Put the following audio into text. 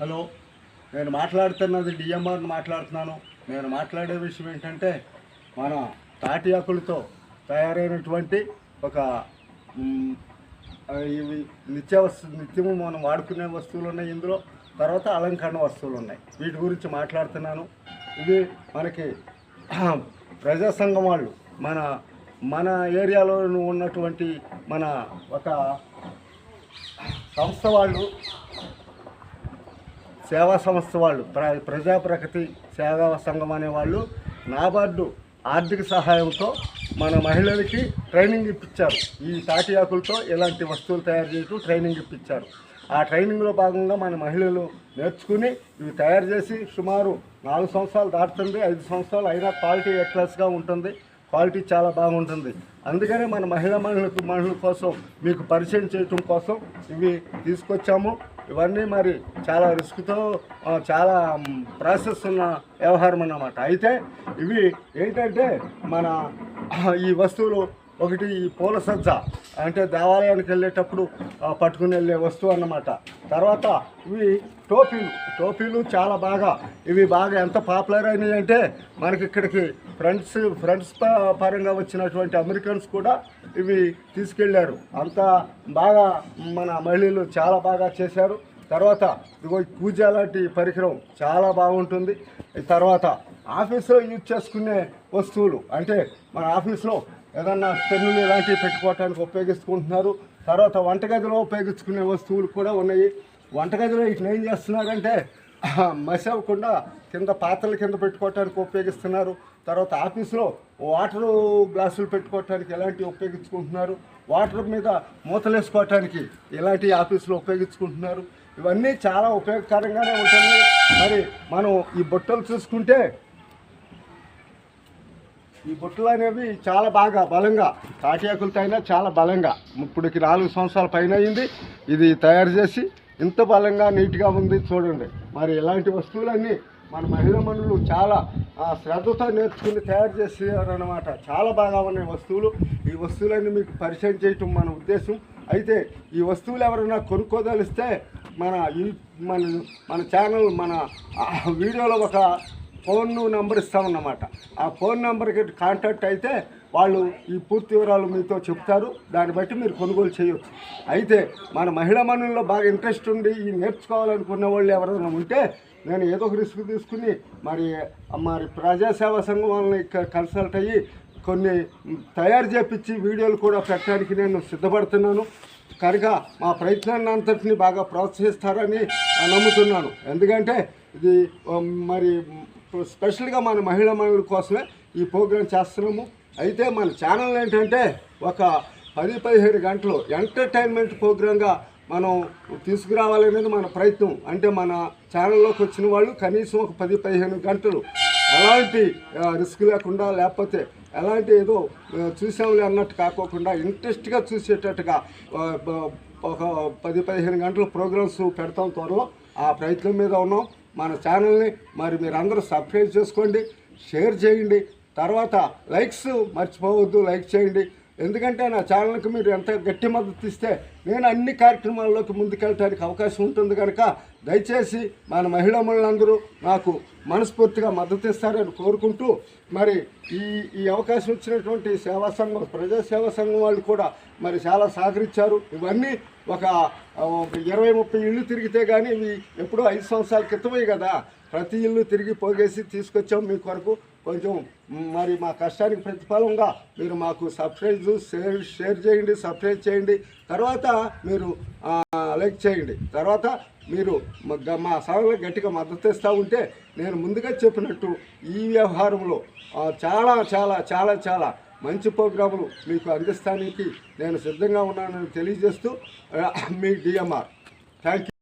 Hello నేను మాట్లాడుతున్నది డిఎంఆర్ని మాట్లాడుతున్నాను. నేను మాట్లాడే విషయం ఏంటంటే మన తాటి ఆకులతో తయారైనటువంటి ఒక ఇవి నిత్య వస్తు నిత్యము మనం వాడుకునే వస్తువులు ఉన్నాయి ఇందులో. తర్వాత అలంకరణ వస్తువులు ఉన్నాయి వీటి గురించి మాట్లాడుతున్నాను. ఇవి మనకి ప్రజా సంఘం వాళ్ళు మన మన ఏరియాలో ఉన్నటువంటి మన ఒక సంస్థ వాళ్ళు సేవా సంస్థ వాళ్ళు ప్ర ప్రజాప్రగతి సేవా సంఘం అనే వాళ్ళు నాబార్డు ఆర్థిక సహాయంతో మన మహిళలకి ట్రైనింగ్ ఇప్పించారు. ఈ తాటి ఆకులతో ఇలాంటి వస్తువులు తయారు చేయటం ట్రైనింగ్ ఇప్పించారు. ఆ ట్రైనింగ్లో భాగంగా మన మహిళలు నేర్చుకుని ఇవి తయారు చేసి సుమారు నాలుగు సంవత్సరాలు దాటుతుంది. ఐదు సంవత్సరాలు అయినా క్వాలిటీ ఎక్లెస్గా ఉంటుంది. క్వాలిటీ చాలా బాగుంటుంది. అందుకనే మన మహిళా మహిళలకు మహిళల కోసం మీకు పరిచయం చేయటం కోసం ఇవి తీసుకొచ్చాము. ఇవన్నీ మరి చాలా రిస్క్తో చాలా ప్రాసెస్ ఉన్న వ్యవహారం అన్నమాట. అయితే ఇవి ఏంటంటే మన ఈ వస్తువులు ఒకటి ఈ పూల సజ్జ అంటే దేవాలయానికి వెళ్ళేటప్పుడు పట్టుకుని వెళ్ళే వస్తువు అన్నమాట. తర్వాత ఇవి టోపీలు. టోపీలు చాలా బాగా ఇవి బాగా ఎంత పాపులర్ అయినాయి అంటే మనకి ఇక్కడికి ఫ్రెండ్స్ ఫ్రెండ్స్ పరంగా వచ్చినటువంటి అమెరికన్స్ కూడా ఇవి తీసుకెళ్ళారు. అంత బాగా మన మహిళలు చాలా బాగా చేశారు. తర్వాత ఇదిగో పూజ లాంటి పరికరం చాలా బాగుంటుంది. తర్వాత ఆఫీస్లో యూజ్ చేసుకునే వస్తువులు అంటే మన ఆఫీస్లో ఏదన్నా పెన్నులు ఇలాంటివి పెట్టుకోవటానికి ఉపయోగించుకుంటున్నారు. తర్వాత వంటగదిలో ఉపయోగించుకునే వస్తువులు కూడా ఉన్నాయి. వంటగదిలో ఇట్లా ఏం చేస్తున్నారంటే మసి అవ్వకుండా కింద పాత్రల కింద పెట్టుకోవటానికి ఉపయోగిస్తున్నారు. తర్వాత ఆఫీసులో వాటర్ గ్లాసులు పెట్టుకోవటానికి ఎలాంటివి ఉపయోగించుకుంటున్నారు. వాటర్ మీద మూతలు వేసుకోవటానికి ఇలాంటి ఆఫీసులో ఉపయోగించుకుంటున్నారు. ఇవన్నీ చాలా ఉపయోగకరంగానే ఉంటుంది మరి మనం ఈ బుట్టలు చూసుకుంటే ఈ బుట్టలు అనేవి చాలా బాగా బలంగా తాటియాకులతో అయినా చాలా బలంగా. ఇప్పుడుకి నాలుగు సంవత్సరాల పైన అయింది. ఇది తయారు చేసి ఇంత బలంగా నీట్గా ఉంది చూడండి. మరి ఇలాంటి వస్తువులన్నీ మన మహిళా మనులు చాలా శ్రద్ధతో నేర్చుకుని తయారు చేసేవారనమాట చాలా బాగా ఉన్నాయి వస్తువులు. ఈ వస్తువులన్నీ మీకు పరిచయం చేయటం మన ఉద్దేశం. అయితే ఈ వస్తువులు ఎవరైనా కొనుక్కోదలిస్తే మన ఈ మన మన ఛానల్ మన వీడియోలో ఒక ఫోన్ నెంబర్ ఇస్తామన్నమాట ఆ ఫోన్ నెంబర్కి కాంటాక్ట్ అయితే వాళ్ళు ఈ పూర్తి వివరాలు మీతో చెప్తారు. దాన్ని బట్టి మీరు కొనుగోలు చేయొచ్చు. అయితే మన మహిళా మనుల్లో బాగా ఇంట్రెస్ట్ ఉండి ఈ నేర్చుకోవాలనుకున్న వాళ్ళు ఎవరైనా ఉంటే నేను ఏదో ఒక రిస్క్ తీసుకుని మరి మరి ప్రజాసేవా సంఘం వాళ్ళని కన్సల్ట్ అయ్యి కొన్ని తయారు చేపించి వీడియోలు కూడా పెట్టడానికి నేను సిద్ధపడుతున్నాను. కనుక మా ప్రయత్నాన్ని అంతటిని బాగా ప్రోత్సహిస్తారని నమ్ముతున్నాను. ఎందుకంటే ఇది మరి స్పెషల్గా మన మహిళా మనుల కోసమే ఈ ప్రోగ్రాం చేస్తున్నాము. అయితే మన ఛానల్ ఏంటంటే ఒక పది పదిహేను గంటలు ఎంటర్టైన్మెంట్ ప్రోగ్రాంగా మనం తీసుకురావాలనేది మన ప్రయత్నం. అంటే మన ఛానల్లోకి వచ్చిన వాళ్ళు కనీసం ఒక పది పదిహేను గంటలు ఎలాంటి రిస్క్ లేకుండా లేకపోతే ఎలాంటి ఏదో ఆ, చూసాంలే అన్నట్టు కాకోకుండా ఇంట్రెస్ట్గా చూసేటట్టుగా ఒక పది పదిహేను గంటల ప్రోగ్రామ్స్ పెడతాం త్వరలో. ఆ ప్రయత్నం మీద ఉన్నాం. మన ఛానల్ని మరి మీరు అందరూ సబ్స్క్రైబ్ చేసుకోండి షేర్ చేయండి తర్వాత లైక్స్ మర్చిపోవద్దు లైక్ చేయండి. ఎందుకంటే నా ఛానల్కి మీరు ఎంత గట్టి మద్దతు ఇస్తే నేను అన్ని కార్యక్రమాల్లోకి ముందుకెళ్ళడానికి అవకాశం ఉంటుంది కనుక దయచేసి మన మహిళా నాకు మనస్ఫూర్తిగా మద్దతు ఇస్తారని కోరుకుంటూ మరి ఈ ఈ అవకాశం ఇచ్చినటువంటి సేవా సంఘం ప్రజాసేవా సంఘం వాళ్ళు కూడా మరి చాలా సహకరించారు. ఇవన్నీ ఒక ఒక ఇరవై ముప్పై ఇళ్ళు తిరిగితే కానీ ఇవి ఎప్పుడో ఐదు సంవత్సరాల క్రితమే కదా. ప్రతి ఇల్లు తిరిగి పోగేసి తీసుకొచ్చాం మీ కొరకు. కొంచెం మరి మా కష్టానికి ప్రతిఫలంగా మీరు మాకు సబ్స్క్రైబ్ షేర్ షేర్ చేయండి సబ్స్క్రైబ్ చేయండి. తర్వాత మీరు లైక్ చేయండి. తర్వాత మీరు మా గ- మా సభలో గట్టిగా మద్దతు ఇస్తూ ఉంటే నేను ముందుగా చెప్పినట్టు ఈ వ్యవహారంలో చాలా చాలా చాలా చాలా మంచి ప్రోగ్రాములు మీకు అందిస్తానికి నేను సిద్ధంగా ఉన్నానని తెలియజేస్తూ మీ డిఎంఆర్ థ్యాంక్ యూ